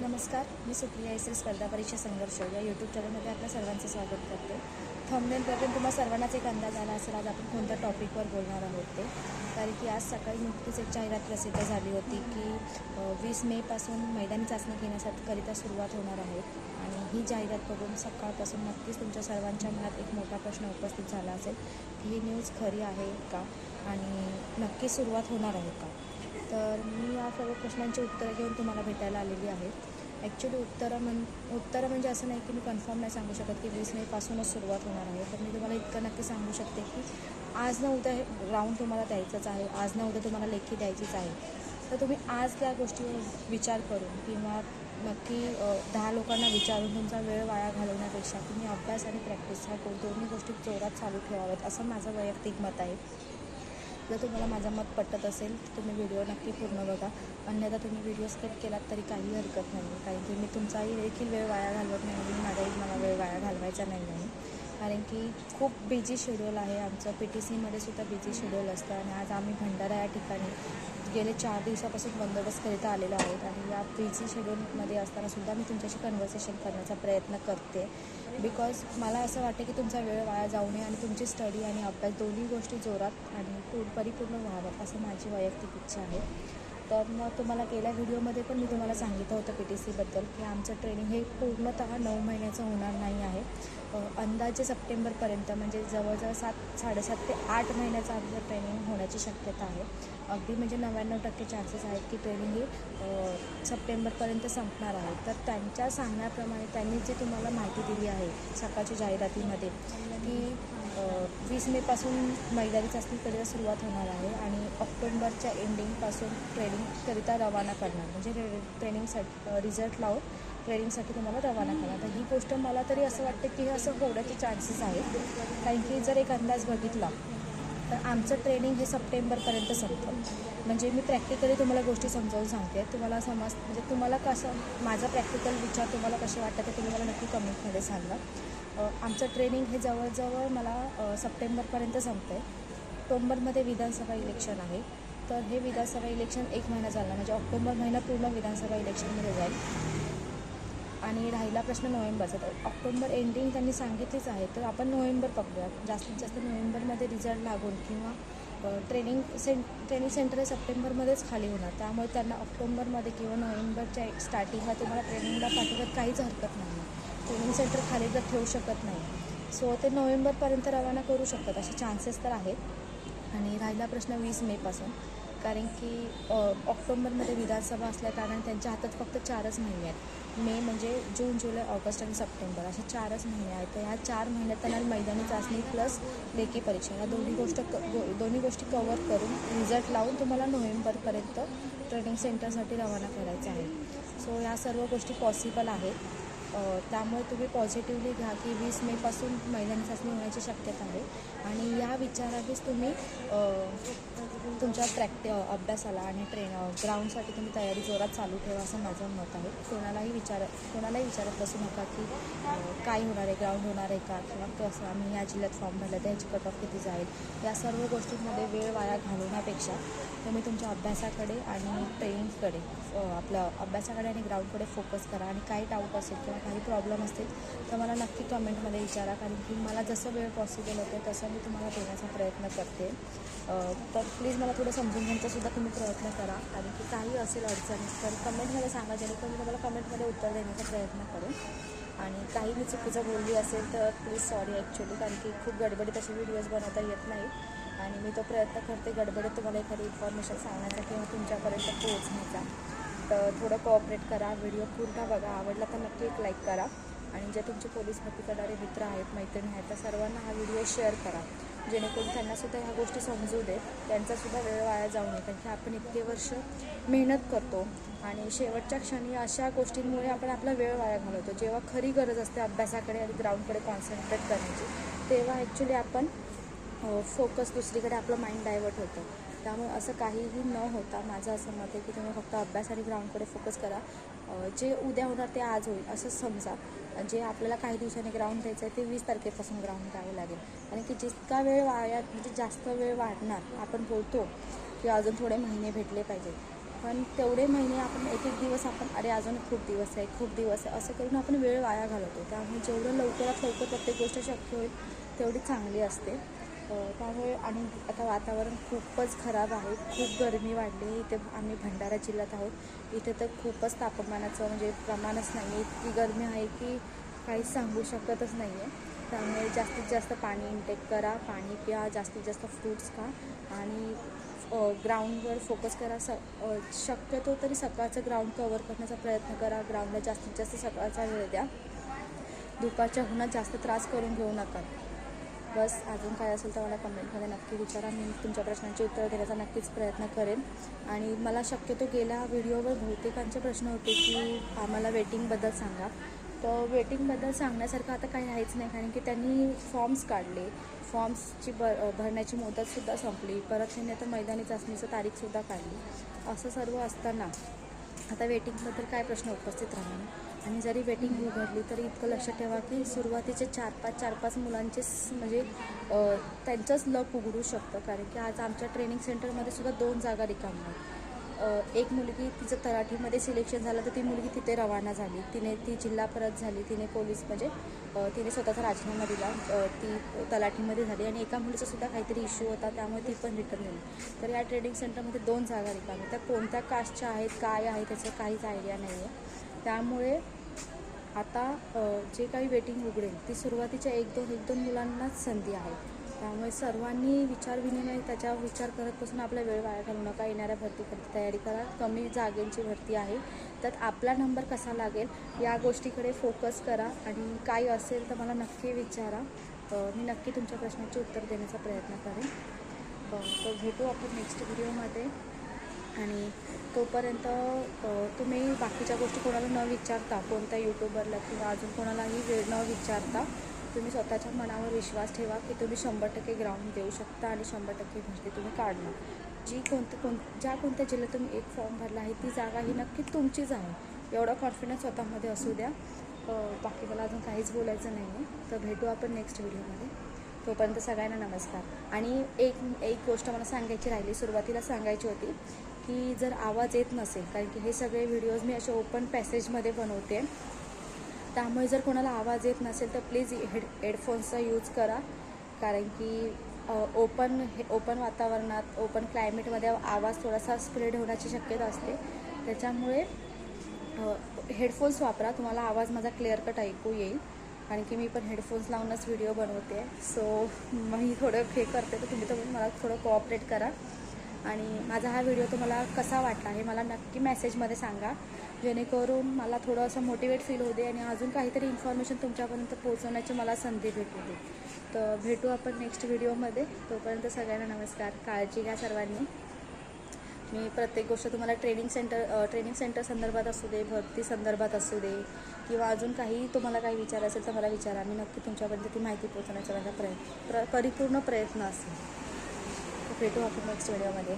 नमस्कार मी सुप्रिया एस स्पर्धा परीक्षा संघर्ष या यूट्यूब चॅनलमध्ये आपल्या सर्वांचं स्वागत करते. थंबनेल बघून तुम्हाला सर्वांनाच एक अंदाज आला असेल आज आपण कोणत्या टॉपिकवर बोलणार आहोत ते. कारण की आज सकाळी नुकतीच एक जाहिरात प्रसिद्ध झाली होती की वीस मेपासून मैदानी चाचणी घेण्यासाठी करिता सुरुवात होणार आहे. आणि ही जाहिरात बघून सकाळपासून नक्कीच तुमच्या सर्वांच्या मनात एक मोठा प्रश्न उपस्थित झाला असेल की ही न्यूज खरी आहे का? आणि नक्की सुरुवात होणार आहे का? तर मी या सर्व प्रश्नांची उत्तरं घेऊन तुम्हाला भेटायला आलेली आहे. ॲक्च्युली उत्तरं म्हण उत्तरं म्हणजे असं नाही की मी कन्फर्म नाही सांगू शकत की वीस मेपासूनच सुरुवात होणार आहे. तर मी तुम्हाला इतकं नक्की सांगू शकते की आज ना उद्या हे राऊंड तुम्हाला द्यायचंच आहे. आज ना उद्या तुम्हाला लेखी द्यायचीच आहे. तर तुम्ही आज त्या गोष्टीवर विचार करून किंवा नक्की दहा लोकांना विचारून तुमचा वेळ वाया घालवण्यापेक्षा तुम्ही अभ्यास आणि प्रॅक्टिस ह्या दोन्ही गोष्टी जोरात चालू ठेवाव्यात असं माझं वैयक्तिक मत आहे. जर तुम्हाला माझं मत पटत असेल तर तुम्ही व्हिडिओ नक्की पूर्ण बघा. अन्यथा तुम्ही व्हिडिओ स्किप केलात तरी काही हरकत नाही कारण की मी तुमचाही देखील वेळ वाया घालवत नाही म्हणून माझाही मला वेळ वाया घालवायचा नाही आहे कारण की खूप बिझी शेड्यूल आहे. आमचं पी टी सीमध्ये सुद्धा बिझी शेड्यूल असतं आणि आज आम्ही भंडारा या ठिकाणी गेले चार दिवसापासून बंदोबस्त करीत आलेलो आहोत. आणि या बिझी शेड्यूलमध्ये असतानासुद्धा मी तुमच्याशी कन्व्हर्सेशन करण्याचा प्रयत्न करते. बिकॉज मला असं वाटतं की तुमचा वेळ वाया जाऊ नये आणि तुमची स्टडी आणि अभ्यास दोन्ही गोष्टी जोरात आणि पूर परिपूर्ण व्हाव्यात असं माझी वैयक्तिक इच्छा आहे. तर मग तुम्हाला गेल्या व्हिडिओमध्ये पण मी तुम्हाला सांगितलं होतं पी टी सीबद्दल की आमचं ट्रेनिंग हे पूर्णतः नऊ महिन्याचं होणार नाही आहे. अंदाजे सप्टेंबरपर्यंत म्हणजे जवळजवळ सात साडेसात ते आठ महिन्याचं आमचं ट्रेनिंग होण्याची शक्यता आहे. अगदी म्हणजे नव्याण्णव टक्के चान्सेस आहेत की ट्रेनिंग ही सप्टेंबरपर्यंत संपणार आहे. तर त्यांच्या सांगण्याप्रमाणे त्यांनी जी तुम्हाला माहिती दिली आहे सकाळच्या जाहिरातीमध्ये की वीस मेपासून मैदानी चाचणीकरिता सुरुवात होणार आहे आणि ऑक्टोंबरच्या एंडिंगपासून ट्रेनिंगकरिता रवाना करणार. म्हणजे रे ट्रेनिंगसाठी रिझल्ट लावून ट्रेनिंगसाठी तुम्हाला रवाना करणार तर ही गोष्ट मला तरी असं वाटतं की हे असं होण्याचे चान्सेस आहेत. कारण की जर एक अंदाज बघितला तर आमचं ट्रेनिंग हे सप्टेंबरपर्यंत संपतं. म्हणजे मी प्रॅक्टिकली तुम्हाला गोष्टी समजावून सांगते. तुम्हाला समज म्हणजे तुम्हाला कसं माझा प्रॅक्टिकल विचार तुम्हाला कसे वाटतं ते तुम्ही मला नक्की कमेंटमध्ये सांगा. आमचं ट्रेनिंग हे जवळजवळ मला सप्टेंबरपर्यंत संपतं आहे ऑक्टोंबरमध्ये विधानसभा इलेक्शन आहे. तर हे विधानसभा इलेक्शन एक महिना चालणार. म्हणजे ऑक्टोबर महिना पूर्ण विधानसभा इलेक्शनमध्ये जाईल. आणि राहिला प्रश्न नोव्हेंबरचा. तर ऑक्टोबर एंडिंग त्यांनी सांगितलीच आहे. तर आपण नोव्हेंबर पकडूया जास्तीत जास्त नोव्हेंबरमध्ये रिझल्ट लागून किंवा ट्रेनिंग सें ट्रेनिंग सेंटर हे सप्टेंबरमध्येच खाली होणार. त्यामुळे त्यांना ऑक्टोबरमध्ये किंवा नोव्हेंबरच्या स्टार्टिंगला तुम्हाला ट्रेनिंगला पाठवत काहीच हरकत नाही. ट्रेनिंग सेंटर खाली तर ठेवू शकत नाही. सो ते नोव्हेंबरपर्यंत रवाना करू शकतात. असे चान्सेस तर आहेत. आणि राहिला प्रश्न वीस मेपासून कारण की ऑक्टोंबरमध्ये ऑक्टोबरमध्ये विधानसभा असल्या कारण त्यांच्या हातात फक्त चारच महिने आहेत. मे म्हणजे जून जुलै ऑगस्ट आणि सप्टेंबर असे चारच महिने आहेत. तर ह्या चार महिन्यात त्यांना मैदानी चाचणी प्लस लेखी परीक्षा ह्या दोन्ही गोष्ट क गो दोन्ही गोष्टी कवर करून रिझल्ट लावून तुम्हाला नोव्हेंबरपर्यंत ट्रेनिंग सेंटरसाठी रवाना करायचं आहे. सो या सर्व गोष्टी पॉसिबल आहेत. त्यामुळे तुम्ही पॉझिटिव्हली घ्या की वीस मेपासून महिलांनी चाचणी होण्याची शक्यता आहे. आणि या विचारानेच तुम्ही तुमच्या प्रॅक्टि अभ्यासाला आणि ट्रेन ग्राउंडसाठी तुम्ही तयारी जोरात चालू ठेवा असं माझं मत आहे. कोणालाही विचार कोणालाही विचारत बसू नका की काय होणार आहे ग्राउंड होणार आहे का किंवा कसं आम्ही या जिल्ह्यात फॉर्म भरला तर ह्याची कट ऑफ किती जाईल? या सर्व गोष्टींमध्ये वेळ वाया घालवण्यापेक्षा तुम्ही तुमच्या अभ्यासाकडे आणि ट्रेनिंगकडे आपलं अभ्यासाकडे आणि ग्राउंडकडे फोकस करा. आणि काही डाऊट असेल किंवा काही प्रॉब्लेम असतील तर मला नक्की कमेंटमध्ये विचारा. कारण की मला जसं वेळ पॉसिबल होते तसं मी तुम्हाला देण्याचा प्रयत्न करते. तर प्लीज मला थोडं समजून घेण्याचासुद्धा तुम्ही प्रयत्न करा. कारण की काही असेल अडचण तर कमेंटमध्ये सांगा जेणेकरून मी तुम्हाला कमेंटमध्ये उत्तर देण्याचा प्रयत्न करेन. आणि काही मी चुकीचं बोलली असेल तर प्लीज सॉरी ॲक्च्युली कारण की खूप गडबडीत असे व्हिडिओज बनवता येत नाही. आणि मी तो प्रयत्न करते गडबडीत तुम्हाला एखादी इन्फॉर्मेशन सांगण्याचा किंवा तुमच्यापर्यंत पोहोचण्याचा. तर थोडं कोऑपरेट करा व्हिडिओ पूर्ण बघा आवडला तर नक्की एक लाईक करा. आणि जे तुमचे पोलीस भरती करणारे मित्र आहेत मैत्रिणी आहेत त्या सर्वांना हा व्हिडिओ शेअर करा. जेणेकरून त्यांनासुद्धा ह्या गोष्टी समजू दे. त्यांचासुद्धा वेळ वाया जाऊ नये. कारण की आपण इतके वर्ष मेहनत करतो आणि शेवटच्या क्षणी अशा गोष्टींमुळे आपण आपला वेळ वाया घालवतो. जेव्हा खरी गरज असते अभ्यासाकडे आणि ग्राउंडकडे कॉन्सन्ट्रेट करण्याची तेव्हा ॲक्च्युली आपण फोकस दुसरीकडे आपलं माइंड डायवर्ट होतं. त्यामुळे असं काहीही न होता माझं असं मत आहे की तुम्ही फक्त अभ्यास आणि ग्राउंडकडे फोकस करा. जे उद्या होणार ते आज होईल असं समजा. जे आपल्याला काही दिवसांनी ग्राउंड द्यायचं आहे ते वीस तारखेपासून ग्राउंड द्यावं लागेल. कारण की जितका वेळ वाया म्हणजे जास्त वेळ वाढणार आपण बोलतो की अजून थोडे महिने भेटले पाहिजेत. पण तेवढे महिने आपण एक एक दिवस आपण अरे अजून खूप दिवस आहे खूप दिवस आहे असं करून आपण वेळ वाया घालवतो. त्यामुळे जेवढं लवकरात लवकर प्रत्येक गोष्ट शक्य होईल तेवढी चांगली असते. त्यामुळे आणि आता वातावरण खूपच खराब आहे. खूप गरमी वाढली इथे आम्ही भंडारा जिल्ह्यात आहोत. इथे तर खूपच तापमानाचं म्हणजे प्रमाणच नाही आहे इतकी गरमी आहे की काहीच सांगू शकतच नाही आहे त्यामुळे जास्तीत जास्त पाणी इनटेक करा. पाणी प्या. जास्तीत जास्त फ्रूट्स खा. आणि ग्राउंडवर फोकस करा. स शक्यतो तरी सकाळचं ग्राउंड कवर करण्याचा प्रयत्न करा. ग्राउंडला जास्तीत जास्त सकाळचा वेळ द्या. दुपारच्या उन्हात जास्त त्रास करून घेऊ नका. बस अजून काय असेल तर मला कमेंटमध्ये नक्की विचारा. मी तुमच्या प्रश्नांची उत्तर देण्याचा नक्कीच प्रयत्न करेन. आणि मला शक्यतो गेल्या व्हिडिओवर बहुतेकांचे प्रश्न होते की आम्हाला वेटिंगबद्दल सांगा. तर वेटिंगबद्दल सांगण्यासारखं आता काही आहेच नाही कारण की त्यांनी फॉर्म्स काढले. फॉर्म्सची भ भरण्याची मुदतसुद्धा संपली. परत त्यांनी आता मैदानी चाचणीचं तारीखसुद्धा काढली. असं सर्व असताना आता वेटिंगबद्दल काय प्रश्न उपस्थित राहणार? आणि जरी वेटिंग उघडली तरी इतकं लक्षात ठेवा की सुरुवातीचे चार पाच चार पाच मुलांचे म्हणजे त्यांचंच लक उघडू शकतं. कारण की आज आमच्या ट्रेनिंग सेंटरमध्ये सुद्धा दोन जागा रिकाम्या आहेत. एक मुलगी तिचं तलाठीमध्ये सिलेक्शन झालं तर ती मुलगी तिथे रवाना झाली. तिने ती जिल्हा परत झाली. तिने पोलीस म्हणजे तिने स्वतःचा राजीनामा दिला. ती तलाठीमध्ये झाली आणि एका मुलीचा सुद्धा काहीतरी इश्यू होता त्यामुळे ती पण रिटर्न दिली तर या ट्रेनिंग सेंटरमध्ये दोन जागा रिकाम्या त्या कोणत्या कास्टच्या आहेत काय आहे त्याचं काहीच आयडिया नाही आहे त्यामुळे आता जे काही वेटिंग उघडेल ती सुरुवातीच्या एक दोन एक दोन मुलांनाच संधी आहे. त्यामुळे सर्वांनी विचारविनिमय त्याच्यावर विचार करत बसून आपला वेळ वाया घालू नका. येणाऱ्या भरतीकरता तयारी करा. कमी जागेंची भरती आहे. त्यात आपला नंबर कसा लागेल या गोष्टीकडे फोकस करा. आणि काही असेल तर मला नक्की विचारा. मी नक्की तुमच्या प्रश्नाचे उत्तर देण्याचा प्रयत्न करेन. तर भेटू आपण नेक्स्ट व्हिडिओमध्ये आणि तोपर्यंत तुम्ही बाकीच्या गोष्टी कोणाला न विचारता कोणत्या यूट्यूबरला किंवा अजून कोणालाही वेळ न विचारता तुम्ही स्वतःच्या मनावर विश्वास ठेवा की तुम्ही शंभर टक्के ग्राउंड देऊ शकता आणि शंभर टक्के भरती तुम्ही काढणार. जी कोणत्या कोण ज्या कोणत्या जिल्ह्यात तुम्ही एक फॉर्म भरला आहे ती जागा ही नक्की तुमचीच आहे. एवढा कॉन्फिडन्स स्वतःमध्ये असू द्या. बाकी मला अजून काहीच बोलायचं नाही आहे तर भेटू आपण नेक्स्ट व्हिडिओमध्ये तोपर्यंत सगळ्यांना नमस्कार. आणि एक एक गोष्ट मला सांगायची राहिली सुरुवातीला सांगायची होती की जर आवाज येत नसेल कारण की हे सगळे व्हिडिओज मी असे ओपन पॅसेजमध्ये बनवते. त्यामुळे जर कोणाला आवाज येत नसेल तर प्लीज हेड हेडफोन्सचा यूज करा. कारण की ओपन हे ओपन वातावरणात ओपन क्लायमेटमध्ये आवाज थोडासा स्प्रेड होण्याची शक्यता असते. त्याच्यामुळे हेडफोन्स वापरा. तुम्हाला आवाज माझा क्लिअर कट ऐकू येईल. कारण की मी पण हेडफोन्स लावूनच व्हिडिओ बनवते. सो मी थोडं हे करते तर तुम्ही तर मला थोडं कोऑपरेट करा. आणि माझा हा व्हिडिओ तुम्हाला कसा वाटला हे मला नक्की मेसेजमध्ये सांगा. जेणेकरून मला थोडं असं मोटिवेट फील होते आणि अजून काहीतरी इन्फॉर्मेशन तुमच्यापर्यंत पोहोचवण्याची मला संधी भेटू दे. तर भेटू आपण नेक्स्ट व्हिडिओमध्ये तोपर्यंत सगळ्यांना नमस्कार. काळजी घ्या सर्वांनी. मी प्रत्येक गोष्ट तुम्हाला ट्रेनिंग सेंटर ट्रेनिंग सेंटर संदर्भात असू दे भरती संदर्भात असू दे किंवा अजून काही तुम्हाला काही विचार असेल तर मला विचारा. मी नक्की तुमच्यापर्यंत ती माहिती पोहोचवण्याचा माझा प्रयत्न प्र परिपूर्ण प्रयत्न असेल. भेटू आपण नेक्स्ट व्हिडिओमध्ये